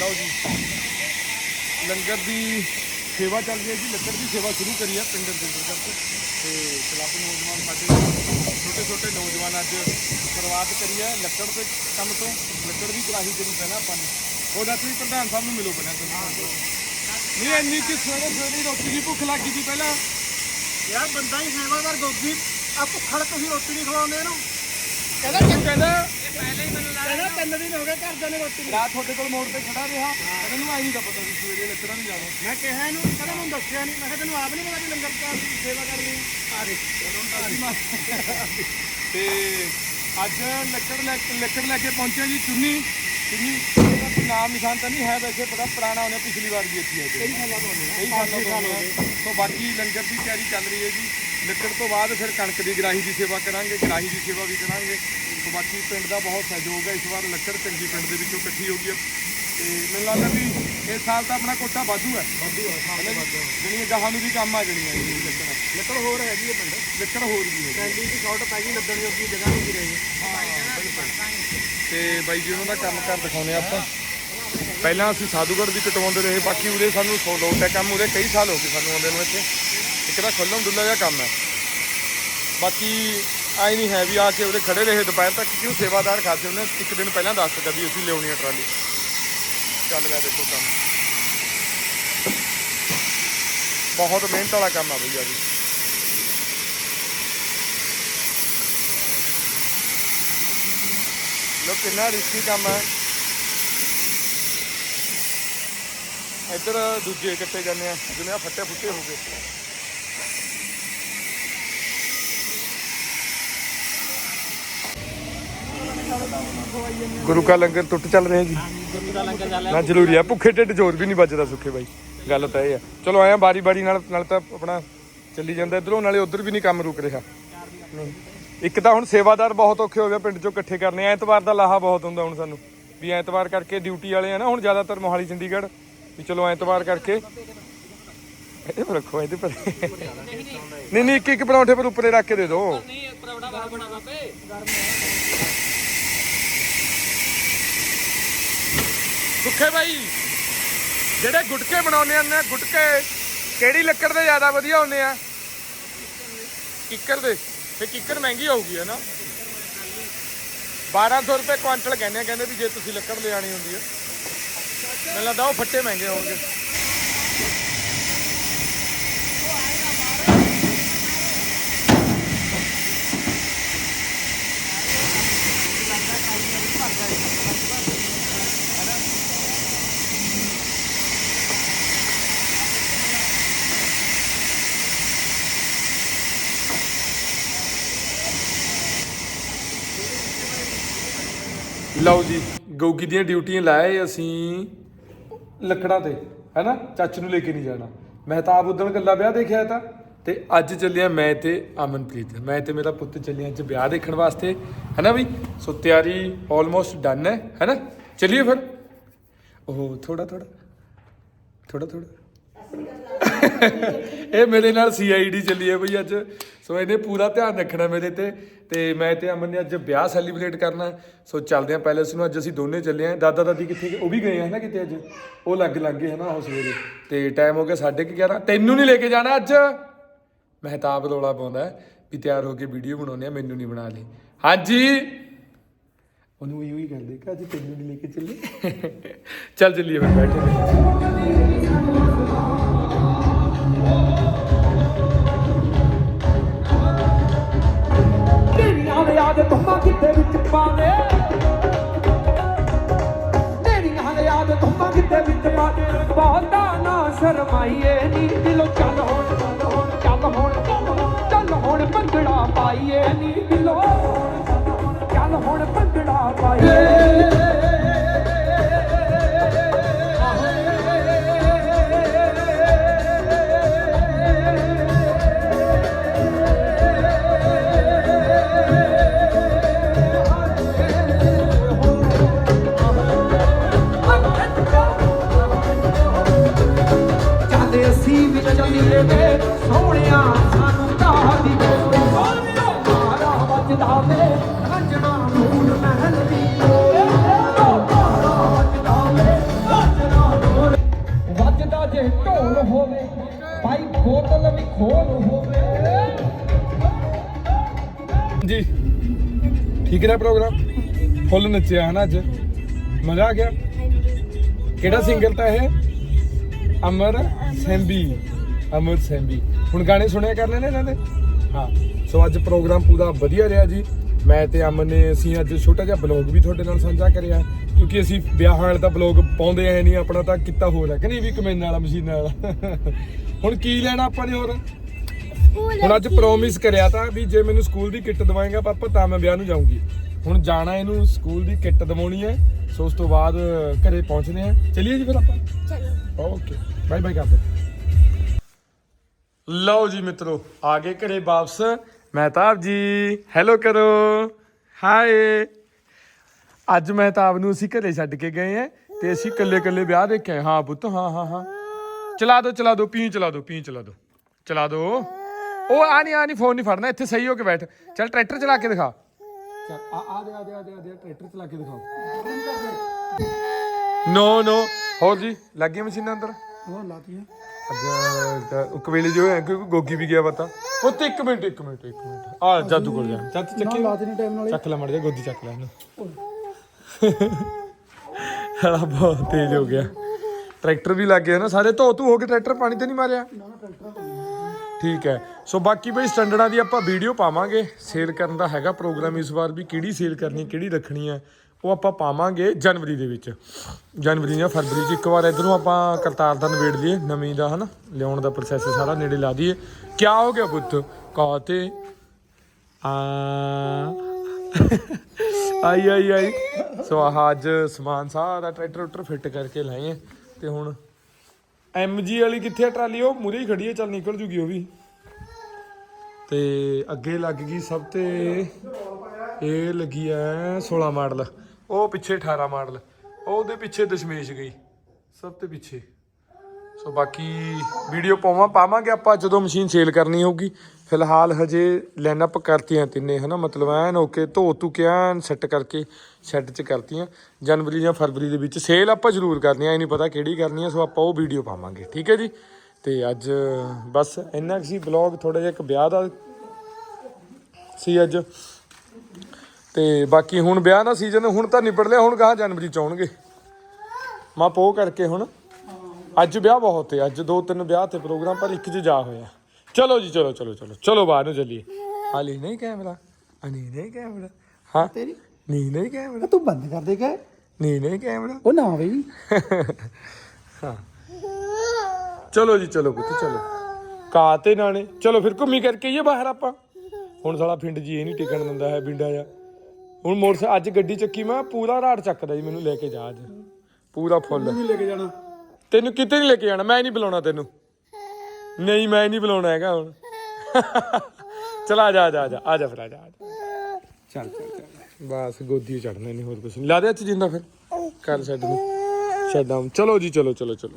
ਲਓ ਜੀ। ਲੰਗਰ ਦੀ ਸੇਵਾ ਚੱਲ ਰਹੀ ਹੈ ਜੀ। ਲੱਕੜ ਦੀ ਸੇਵਾ ਸ਼ੁਰੂ ਕਰੀ ਹੈ ਪਿੰਡ ਦੇ ਅੰਦਰ ਕਰਕੇ ਤੇ ਕਲੱਬ ਨੌਜਵਾਨ ਸਾਡੇ ਛੋਟੇ ਛੋਟੇ ਨੌਜਵਾਨ ਅੱਜ ਸ਼ੁਰੂਆਤ ਕਰੀ ਹੈ ਲੱਕੜ ਦੇ ਕੰਮ ਤੋਂ। ਲੱਕੜ ਦੀ ਕੜਾਹੀ ਜਿਹੜੀ ਪਹਿਲਾਂ ਆਪਾਂ ਨੇ ਉਹਦਾ ਤੁਸੀਂ ਪ੍ਰਧਾਨ ਸਾਹਿਬ ਨੂੰ ਮਿਲੋ ਪਹਿਲਾਂ ਤੁਸੀਂ। ਨਹੀਂ ਇੰਨੀ ਕਿ ਸਵੇਰੇ ਸਵੇਰੇ ਰੋਟੀ ਦੀ ਭੁੱਖ ਲੱਗੀ ਸੀ ਪਹਿਲਾਂ। ਯਾਰ ਬੰਦਾ ਹੀ ਸੇਵਾਦਾਰ ਗੋਗੀ ਆ ਭੁੱਖੜ ਤੁਸੀਂ ਰੋਟੀ ਨਹੀਂ ਖਵਾਉਂਦੇ ਇਹਨੂੰ। ਕਹਿੰਦਾ ਕਿਉਂ ਕਹਿੰਦਾ ਕਹਿੰਦਾ ਤਿੰਨ ਦਿਨ ਹੋ ਗਏ ਘਰਦਿਆਂ ਨੇ ਰੋਟੀ ਨਹੀਂ। ਰਾਤ ਤੁਹਾਡੇ ਕੋਲ ਮੋੜ ਤੇ ਖੜਾ ਰਿਹਾ ਇਹਨੂੰ ਆਈ ਨਹੀਂ ਤਾਂ ਪਤਾ ਸੀ ਸਵੇਰੇ ਲੱਕੜਾਂ ਨਹੀਂ ਜਾਣਾ ਮੈਂ ਕਿਹਾ ਇਹਨੂੰ ਕਹਿੰਦਾ ਮੈਨੂੰ ਦੱਸਿਆ ਨਹੀਂ। ਮੈਂ ਕਿਹਾ ਤੈਨੂੰ ਆਪ ਨਹੀਂ ਪਤਾ ਕਿ ਲੰਗਰ ਦਾ ਸੇਵਾ ਕਰਨੀ ਆ ਦੇ ਤੇ ਅੱਜ ਲੱਕੜ ਲੈ ਕੇ ਲੱਕੜ ਲੈ ਕੇ ਪਹੁੰਚੇ ਜੀ ਚੁੰਨੀ। ਚੁੰਨੀ ਇਹਦਾ ਕੋਈ ਨਾਮ ਨਿਸ਼ਾਨ ਤਾਂ ਨਹੀਂ ਹੈ ਵੈਸੇ ਬੜਾ ਪੁਰਾਣਾ ਪਿਛਲੀ ਵਾਰ ਵੀ ਇੱਥੇ ਆਏ ਕਈ ਸਾਲਾਂ ਤੋਂ ਕਈ ਸਾਲਾਂ ਤੋਂ ਹੋਣੇ ਸੋ ਬਾਕੀ ਲੰਗਰ ਦੀ ਤਿਆਰੀ ਚੱਲ ਰਹੀ ਹੈ ਜੀ। ਲੱਕੜ ਤੋਂ ਬਾਅਦ ਫਿਰ ਕਣਕ ਦੀ ਗਰਾਹੀ ਦੀ ਸੇਵਾ ਕਰਾਂਗੇ ਗਰਾਹੀ ਦੀ ਸੇਵਾ ਵੀ ਕਰਾਂਗੇ। ਬਾਕੀ ਪਿੰਡ ਦਾ ਬਹੁਤ ਸਹਿਯੋਗ ਹੈ। ਇਸ ਵਾਰ ਲੱਕੜ ਚੰਗੀ ਪਿੰਡ ਦੇ ਵਿੱਚੋਂ ਇਕੱਠੀ ਹੋ ਗਈ ਹੈ। ਤੇ ਮੈਨੂੰ ਲੱਗਦਾ ਵੀ ਇਸ ਸਾਲ ਤਾਂ ਆਪਣਾ ਕੋਟਾ ਵਾਧੂ ਹੈ। ਵਾਧੂ ਹੈ ਸਾਲ ਵਾਧੂ ਜਿਹੜੀਆਂ ਗਾਹਾਂ ਨੂੰ ਵੀ ਕੰਮ ਆ ਜਾਣੀਆਂ ਇਹ ਲੱਕੜ। ਲੱਕੜ ਹੋਰ ਹੈਗੀ ਹੈ ਪਿੰਡ? ਲੱਕੜ ਹੋਰ ਵੀ ਹੈ। ਕੈਂਡੀ ਦੀ ਸ਼ਾਰਟ ਪੈ ਗਈ ਲੱਦਣ ਜੋਗੀ ਜਗ੍ਹਾ ਨਹੀਂ ਰਹੀ। ਤੇ ਬਾਈ ਜੀ ਉਹਨਾਂ ਦਾ ਕੰਮ ਕਰ ਦਿਖਾਉਨੇ ਆਪਾਂ। ਪਹਿਲਾਂ ਅਸੀਂ ਸਾਧੂਗੜ੍ਹ ਵੀ ਕਟਵਾਉਂਦੇ ਰਹੇ ਬਾਕੀ ਉਰੇ ਸਾਨੂੰ ਸੋ ਲੋਟ ਹੈ ਕੰਮ ਉਰੇ ਕਈ ਸਾਲ ਹੋ ਗਏ ਸਾਨੂੰ ਆਉਂਦੇ ਨੂੰ ਇੱਥੇ। ਇੱਕ ਤਾਂ ਖੁੱਲ੍ਹਮ ਡੁੱਲਾ ਜਿਹਾ ਕੰਮ ਹੈ। ਬਾਕੀ ਆਈ ਨਹੀਂ ਹੈ ਵੀ ਆ ਕੇ ਉਹਦੇ ਖੜੇ ਰਹੇ ਦੁਪਹਿਰ ਤੱਕ, ਕਿਉਂ ਸੇਵਾਦਾਰ ਖਾਦੇ ਉਹਨੇ ਇੱਕ ਦਿਨ ਪਹਿਲਾਂ ਦੱਸ ਦਿੱਤਾ ਵੀ ਅਸੀਂ ਲਿਆਉਣੀ ਹੈ ਟਰਾਲੀ। ਚੱਲ ਗਿਆ ਦੇਖੋ ਕੰਮ। ਬਹੁਤ ਮਿਹਨਤ ਵਾਲਾ ਕੰਮ ਆ ਭਈਆ ਜੀ ਲੋ, ਕਿੰਨਾ ਰਿਸਕੀ ਕੰਮ ਹੈ। ਇੱਧਰ ਦੂਜੇ ਕੱਟੇ ਜਾਂਦੇ ਆ, ਜਿਵੇਂ ਆ ਫੱਟੇ ਫੁੱਟੇ ਹੋ ਗਏ। ਗੁਰੂ ਕਾ ਲੰਗਰ ਟੁੱਟ ਚੱਲ ਰਿਹਾ ਜੀ। ਗੁਰੂ ਦਾ ਲੰਗਰ ਚੱਲ ਨਾ ਜ਼ਰੂਰੀ ਆ ਭੁੱਖੇ ਢਿੱਡ ਜ਼ੋਰ ਵੀ ਨਹੀਂ ਵੱਜਦਾ ਸੁੱਖੇ ਬਾਈ। ਗੱਲ ਤਾਂ ਇਹ ਆ। ਚਲੋ ਆਇਆ ਬਾਰੀ ਬਾਰੀ ਨਾਲ ਨਾਲ ਤਾਂ ਆਪਣਾ ਚੱਲੀ ਜਾਂਦਾ ਇਧਰੋਂ ਨਾਲੇ ਉਧਰ ਵੀ ਨਹੀਂ ਕੰਮ ਰੁਕ ਰਿਹਾ। ਨਹੀਂ। ਇੱਕ ਤਾਂ ਹੁਣ ਸੇਵਾਦਾਰ ਬਹੁਤ ਔਖੇ ਹੋ ਗਏ ਪਿੰਡ ਚੋਂ ਇਕੱਠੇ ਕਰਨੇ। ਐਤਵਾਰ ਦਾ ਲਾਹਾ ਬਹੁਤ ਹੁੰਦਾ ਹੁਣ ਸਾਨੂੰ। ਵੀ ਐਤਵਾਰ ਕਰਕੇ ਡਿਊਟੀ ਵਾਲੇ ਆ ਨਾ ਹੁਣ ਜ਼ਿਆਦਾਤਰ ਮੋਹਾਲੀ ਚੰਡੀਗੜ੍ਹ। ਵੀ ਚਲੋ ਐਤਵਾਰ ਕਰਕੇ। ਇਹਦੇ ਪਰ ਰੱਖੋ ਇਹਦੇ ਪਰ ਨਹੀਂ ਨਹੀਂ ਇੱਕ ਇੱਕ ਪਰੌਂਠੇ ਪਰ ਉੱਪਰੇ ਰੱਖ ਕੇ ਦੇ ਦਿਓ ਨਹੀਂ ਪਰੌੜਾ ਬਾਹਰ ਬਣਾ ਬਾਬੇ ਸੁੱਖੇ ਬਾਈ, ਜਿਹੜੇ ਗੁਟਕੇ ਬਣਾਉਂਦੇ ਆ ਨੇ, ਗੁਟਕੇ ਕਿਹੜੀ ਲੱਕੜ ਦੇ ਜ਼ਿਆਦਾ ਵਧੀਆ ਹੁੰਦੇ ਆ? ਕਿੱਕਰ ਦੇ। ਤੇ ਕਿੱਕਰ ਮਹਿੰਗੀ ਹੋਊਗੀ, ਹੈ ਨਾ? 1200 ਰੁਪਏ ਕੁਆਂਟਲ ਕਹਿੰਦੇ ਆ, ਕਹਿੰਦੇ ਵੀ ਜੇ ਤੁਸੀਂ ਲੱਕੜ ਲਿਆਣੀ ਹੁੰਦੀ ਹੈ ਮੈਨੂੰ ਲੱਗਦਾ ਉਹ ਫੱਟੇ ਮਹਿੰਗੇ ਹੋਣਗੇ। ਲਓ ਜੀ ਗੋਗੀ ਦੀਆਂ ਡਿਊਟੀਆਂ ਲਾਏ ਅਸੀਂ ਲੱਕੜਾਂ ਤੇ, ਹੈਨਾ? ਚੱਚ ਨੂੰ ਲੈ ਕੇ ਨਹੀਂ ਜਾਣਾ। ਮੈਂ ਤਾਂ ਆਪ ਉਦਣ ਗੱਲਾਂ ਵਿਆਹ ਦੇਖਿਆ ਤਾਂ, ਤੇ ਅੱਜ ਚੱਲਿਆ ਮੈਂ ਤੇ ਅਮਨਪ੍ਰੀਤ। ਮੈਂ ਤੇ ਮੇਰਾ ਪੁੱਤ ਚੱਲਿਆ ਅੱਜ ਵਿਆਹ ਦੇਖਣ ਵਾਸਤੇ, ਹੈਨਾ ਬਈ? ਸੋ ਤਿਆਰੀ ਆਲਮੋਸਟ ਡਨ ਹੈ, ਹੈਨਾ? ਚੱਲੀਏ ਫਿਰ। ਉਹ ਥੋੜਾ ਥੋੜਾ ਥੋੜਾ ਥੋੜਾ ਇਹ ਮੇਰੇ ਨਾਲ ਸੀਆਈਡੀ ਚੱਲੀ ਹੈ ਬਈ ਅੱਜ। ਸੋ ਇਹਨੇ ਪੂਰਾ ਧਿਆਨ ਰੱਖਣਾ ਮੇਰੇ ਤੇ ਤੇ ਮੈਂ ਤੇ ਅਮਨ ਨੇ ਅੱਜ ਵਿਆਹ ਸੈਲੀਬ੍ਰੇਟ ਕਰਨਾ। ਸੋ ਚੱਲਦੇ ਆਂ ਪੈਲੇਸ ਨੂੰ। ਅੱਜ ਅਸੀਂ ਦੋਨੇ ਚੱਲੇ ਆਂ ਦਾਦਾ ਦਾਦੀ ਕਿੱਥੇ ਗਏ? ਉਹ ਵੀ ਗਏ ਆ ਨਾ ਕਿਤੇ ਅੱਜ। ਉਹ ਲੱਗ ਲੱਗ ਗਏ ਹਨਾ ਉਹ ਸਵੇਰੇ। ਤੇ ਟਾਈਮ ਹੋ ਗਿਆ 11:30 ਤੈਨੂੰ ਨਹੀਂ ਲੈ ਕੇ ਜਾਣਾ ਅੱਜ। ਮਹਿਤਾਬ ਰੋਲਾ ਪਾਉਂਦਾ ਹੈ ਵੀ ਤਿਆਰ ਹੋ ਕੇ ਵੀਡੀਓ ਬਣਾਉਂਦੇ ਆ ਮੈਨੂੰ ਨਹੀਂ ਬਣਾ ਲਈ। ਹਾਂਜੀ। ਉਹਨੂੰ ਉਹੀ ਹੀ ਕਰਦੇ ਕਿ ਅੱਜ ਤੈਨੂੰ ਨਹੀਂ ਲੈ ਕੇ ਚੱਲੇ। ਚੱਲ ਚੱਲੀਏ ਫਿਰ, ਬੈਠੇ ਨੇ ਯਾਦ ਵਿੱਚ ਪਾਵੇ ਤੇਰੀਆਂ ਯਾਦ ਤੁਮਾਂ ਕਿੱਥੇ ਵਿੱਚ ਪਾਵੇ ਬਹੁਤਾ ਨਾ ਸ਼ਰਮਾਈਏ। ਖੋਲ ਹੋਵੇ, ਭਾਈ ਬੋਤਲ ਵੀ ਖੋਲ ਹੋਵੇ। ਜੀ, ਠੀਕ ਰਿਹਾ ਪ੍ਰੋਗਰਾਮ? ਫੁੱਲ ਨੱਚਿਆ ਹਨਾ ਅੱਜ। ਮਜ਼ਾ ਆ ਗਿਆ? ਕਿਹੜਾ ਸਿੰਗਰ ਤਾਂ ਇਹ? ਅਮਰ ਸੈਂਬੀ। ਅਮਰ ਸੈਂਬੀ। ਹੁਣ ਗਾਣੇ ਸੁਣਿਆ ਕਰਨੇ ਨੇ ਇਹਨਾਂ ਦੇ? ਹਾਂ, ਸੋ ਅੱਜ ਪ੍ਰੋਗਰਾਮ ਪੂਰਾ ਵਧੀਆ ਰਿਹਾ ਜੀ। ਮੈਂ ਤੇ ਅਮਨ ਨੇ ਅਸੀਂ ਅੱਜ ਛੋਟਾ ਜਿਹਾ ਬਲੌਗ ਵੀ ਤੁਹਾਡੇ ਨਾਲ ਸਾਂਝਾ ਕਰਿਆ ਕਿਉਂਕਿ ਅਸੀਂ ਵਿਆਹਾਂ ਵਾਲੇ ਦਾ ਬਲੌਗ ਪਾਉਂਦੇ ਐ ਨਹੀਂ ਆਪਣਾ ਤਾਂ ਕਿੱਤਾ ਹੋਰ ਹੈ ਕਿ ਨਹੀਂ ਵੀ ਕਮੈਨ ਵਾਲਾ ਮਸ਼ੀਨਾਂ ਵਾਲਾ ਹੁਣ ਕੀ ਲੈਣਾ ਆਪਾਂ ਨੇ ਹੋਰ? ਹੁਣ ਅੱਜ ਪ੍ਰੋਮਿਸ ਕਰਿਆ ਤਾਂ ਵੀ ਜੇ ਮੈਨੂੰ ਸਕੂਲ ਦੀ ਕਿੱਟ ਦਵਾਏਗਾ ਪਾਪਾ ਤਾਂ ਮੈਂ ਵਿਆਹ ਨੂੰ ਜਾਊਂਗੀ। ਹੁਣ ਜਾਣਾ ਇਹਨੂੰ ਸਕੂਲ ਦੀ ਕਿੱਟ ਦਵਾਉਣੀ ਹੈ ਸੋ ਉਸ ਤੋਂ ਬਾਅਦ ਘਰੇ ਪਹੁੰਚਦੇ ਆ ਚਲਿਏ ਜੀ ਫਿਰ ਆਪਾਂ? ਚਲੋ ਓਕੇ ਬਾਏ ਬਾਏ ਕਰ ਦੋ ਲਓ ਜੀ ਮਿੱਤਰੋ ਆ ਗਏ ਘਰੇ ਵਾਪਸ। ਮਹਿਤਾਬ ਜੀ ਹੈਲੋ ਕਰੋ। ਹਾਏ ਅੱਜ ਮਹਿਤਾਬ ਨੂੰ ਅਸੀਂ ਘਰੇ ਛੱਡ ਕੇ ਗਏ ਆ ਤੇ ਅਸੀਂ ਕੱਲੇ ਕੱਲੇ ਵਿਆਹ ਦੇਖੇ ਹਾਂ। ਪੁੱਤ, ਹਾਂ ਹਾਂ ਹਾਂ। ਚਲਾ ਦੋ ਚਲਾ ਦੋ, ਪੀ ਚਲਾ ਦੋ, ਪੀ ਚਲਾ ਦੋ। ਚਲਾ ਦੋ। ਉਹ ਆ ਨਹੀਂ ਆ ਨਹੀਂ ਫੋਨ ਨਹੀਂ ਫੜਨਾ, ਇੱਥੇ ਸਹੀ ਹੋ ਕੇ ਬੈਠ। ਚੱਲ ਟਰੈਕਟਰ ਚਲਾ ਕੇ ਦਿਖਾ। ਚੱਲ, ਆ ਆ ਦੇ ਆ ਦੇ ਆ ਦੇ ਆ ਦੇ ਟਰੈਕਟਰ ਚਲਾ ਕੇ ਦਿਖਾਓ। ਨੋ ਨੋ। ਹੋਰ ਜੀ, ਲੱਗ ਗਈ ਮਸ਼ੀਨਾਂ ਅੰਦਰ? ਉਹ ਲਾਤੀਆਂ। ਅੱਜ ਤਾਂ ਉਹ ਕਵੇਲੇ ਜੋ ਹੈ ਕਿਉਂਕਿ ਗੋਗੀ ਵੀ ਗਿਆ ਪਤਾ। ਪੁੱਤ ਇੱਕ ਮਿੰਟ ਇੱਕ ਮਿੰਟ ਇੱਕ ਮਿੰਟ। ਆ ਜਾਦੂ ਕਰ ਜਾ ਚੱਤ ਨਾ ਚੱਕੀ ਲਾਤੀ ਨਹੀਂ ਟਾਈਮ ਨਾਲ ਚੱਕ ਲੈ ਮੜ ਜਾ ਗੋਦੀ ਚੱਕ ਲੈ ਇਹਨੂੰ। ਹਲਾ ਬਹੁਤ ਤੇਜ਼ ਹੋ ਗਿਆ। ਟਰੈਕਟਰ ਵੀ ਲੱਗ ਗਿਆ ਨਾ ਸਾਰੇ ਧੋ ਧੂ ਹੋ ਕੇ ਟਰੈਕਟਰ ਪਾਣੀ ਤੇ ਨਹੀਂ ਮਾਰਿਆ। ਠੀਕ ਹੈ। ਸੋ ਬਾਕੀ ਬਈ ਸਟੈਂਡਰਡਾਂ ਦੀ ਆਪਾਂ ਵੀਡੀਓ ਪਾਵਾਂਗੇ। ਸੇਲ ਕਰਨ ਦਾ ਹੈਗਾ ਪ੍ਰੋਗਰਾਮ ਇਸ ਵਾਰ ਵੀ ਕਿਹੜੀ ਸੇਲ ਕਰਨੀ ਕਿਹੜੀ ਰੱਖਣੀ ਹੈ। ਉਹ ਆਪਾਂ ਪਾਵਾਂਗੇ ਜਨਵਰੀ ਦੇ ਵਿੱਚ। ਜਨਵਰੀ ਜਾਂ ਫਰਵਰੀ ਚ ਇੱਕ ਵਾਰ ਇਧਰੋਂ ਆਪਾਂ ਕਰਤਾਰ ਦਾ ਨਵੇੜ ਲਈਏ, ਨਵੀਂ ਦਾ ਹਨਾ, ਲਿਆਉਣ ਦਾ ਪ੍ਰੋਸੈਸ ਸਾਰਾ ਨੇੜੇ ਲਾ ਦਈਏ। ਕਿਆ ਹੋ ਗਿਆ ਪੁੱਤ? ਕਾਤੇ ਆ। ਆਈ ਆਈ ਆਈ। ਸੋ ਆਹ ਅੱਜ ਸਮਾਨ ਸਾਰਾ ਟਰੈਕਟਰ ਉੱਟਰ ਫਿੱਟ ਕਰਕੇ ਲਾਏ ਆ। ਤੇ ਹੁਣ ਐਮਜੀ ਵਾਲੀ ਕਿੱਥੇ ਆ ਟਰਾਲੀ? ਉਹ ਮੂਰੇ ਹੀ ਖੜੀ ਹੈ ਚੱਲ ਨਿਕਲ ਜੂਗੀ ਉਹ ਵੀ। ਤੇ ਅੱਗੇ ਲੱਗ ਗਈ ਸਭ ਤੇ, ਇਹ ਲੱਗੀ ਐ 16 ਮਾਡਲ। ਉਹ ਪਿੱਛੇ 18 ਮਾਡਲ ਉਹਦੇ ਪਿੱਛੇ ਦਸ਼ਮੇਸ਼ ਗਈ, ਸਭ ਤੋਂ ਪਿੱਛੇ। ਸੋ ਬਾਕੀ ਵੀਡੀਓ ਪਾਵਾਂ, ਪਾਵਾਂਗੇ ਆਪਾਂ ਜਦੋਂ ਮਸ਼ੀਨ ਸੇਲ ਕਰਨੀ ਹੋਊਗੀ। ਫਿਲਹਾਲ ਹਜੇ ਲਾਈਨਅਪ ਕਰਤੀਆਂ ਤਿੰਨੇ, ਹਨਾ? ਮਤਲਬ ਐਨ ਓਕੇ ਧੋ ਧੂ ਕੇ ਐਨ ਸੈੱਟ ਕਰਕੇ ਸ਼ੈੱਡ 'ਚ ਕਰਤੀਆਂ। ਜਨਵਰੀ ਜਾਂ ਫਰਵਰੀ ਦੇ ਵਿੱਚ ਸੇਲ ਆਪਾਂ ਜ਼ਰੂਰ ਕਰਨੀ ਆ, ਇਹ ਨਹੀਂ ਪਤਾ ਕਿਹੜੀ ਕਰਨੀ ਆ, ਸੋ ਆਪਾਂ ਉਹ ਵੀਡੀਓ ਪਾਵਾਂਗੇ, ਠੀਕ ਹੈ ਜੀ? ਤੇ ਅੱਜ, ਬਸ ਇੰਨਾ ਕੁ ਸੀ ਬਲੌਗ ਥੋੜਾ ਜਿਹਾ ਇੱਕ ਵਿਆਹ ਦਾ ਸੀ ਅੱਜ। ਤੇ ਬਾਕੀ ਹੁਣ ਵਿਆਹ ਦਾ ਸੀਜ਼ਨ ਹੁਣ ਤਾਂ ਨਿਬੜ ਲਿਆ ਹੁਣ ਕਹਾ ਜਨਵਰੀ ਚ ਆਉਣਗੇ। ਮਾਂ ਪੋ ਕਰਕੇ ਹੁਣ। ਅੱਜ ਵਿਆਹ ਬਹੁਤ ਹੈ ਅੱਜ ਦੋ ਤਿੰਨ ਵਿਆਹ ਤੇ ਪ੍ਰੋਗਰਾਮ ਪਰ ਇੱਕ 'ਚ ਜਾ ਹੋਇਆ। ਚਲੋ ਜੀ ਚਲੋ ਚਲੋ ਚਲੋ ਚਲੋ ਬਾਹਰ ਨੂੰ ਚੱਲੀਏ। ਹਾਲੀ ਨਹੀਂ ਕੈਮਰਾ। ਅਨੀ ਨਹੀਂ ਕੈਮਰਾ। ਹਾਂ ਤੇਰੀ? ਨਹੀਂ ਨਹੀਂ ਕੈਮਰਾ। ਤੂੰ ਬੰਦ ਕਰ ਦੇ ਕੇ। ਨਹੀਂ ਨਹੀਂ ਕੈਮਰਾ। ਉਹ ਨਾ ਬਈ। ਹਾਂ। ਚਲੋ ਜੀ ਚਲੋ ਪੁੱਤ ਚਲੋ। ਕਾ ਤੇ ਨਾਣੇ। ਚਲੋ ਫਿਰ ਘੁੰਮੀ ਕਰਕੇ ਆਈਏ ਬਾਹਰ ਆਪਾਂ। ਹੁਣ ਸਾਲਾ ਪਿੰਡ ਜੀ ਇਹ ਨਹੀਂ ਟਿਕਣ ਦਿੰਦਾ ਹੈ ਬਿੰਡਾ ਜਾ ਹੁਣ ਮੋਟਰ ਅੱਜ ਗੱਡੀ ਚੱਕੀ ਮੈਂ ਪੂਰਾ ਰਾੜ ਚੱਕਦਾ ਜੀ ਮੈਨੂੰ ਲੈ ਕੇ ਜਾ ਅੱਜ। ਪੂਰਾ ਫੁੱਲ। ਲੈ ਕੇ ਜਾਣਾ? ਤੈਨੂੰ ਕਿਤੇ ਨਹੀਂ ਲੈ ਕੇ ਜਾਣਾ ਮੈਂ ਨਹੀਂ ਬੁਲਾਉਣਾ ਤੈਨੂੰ। ਨਹੀਂ ਮੈਂ ਨਹੀਂ ਬੁਲਾਉਣਾ ਹੈਗਾ ਹੁਣ। ਚਲ ਆ ਜਾ ਆ ਜਾ ਆ ਜਾ ਆ ਜਾ ਫਿਰ ਆ ਜਾ ਆ ਜਾ। ਚੱਲ ਚੱਲ ਚੱਲ। ਬਸ ਗੋਦੀ ਚੜਨਾ ਨਹੀਂ ਹੋਰ ਕੁਝ ਨਹੀਂ ਲਾ ਦੇ ਅੱਜ ਜਿੰਦਾ ਫਿਰ। ਕਰ ਛੱਡ ਨੂੰ। ਛੱਡਾਂ ਚਲੋ ਜੀ ਚਲੋ ਚਲੋ ਚਲੋ।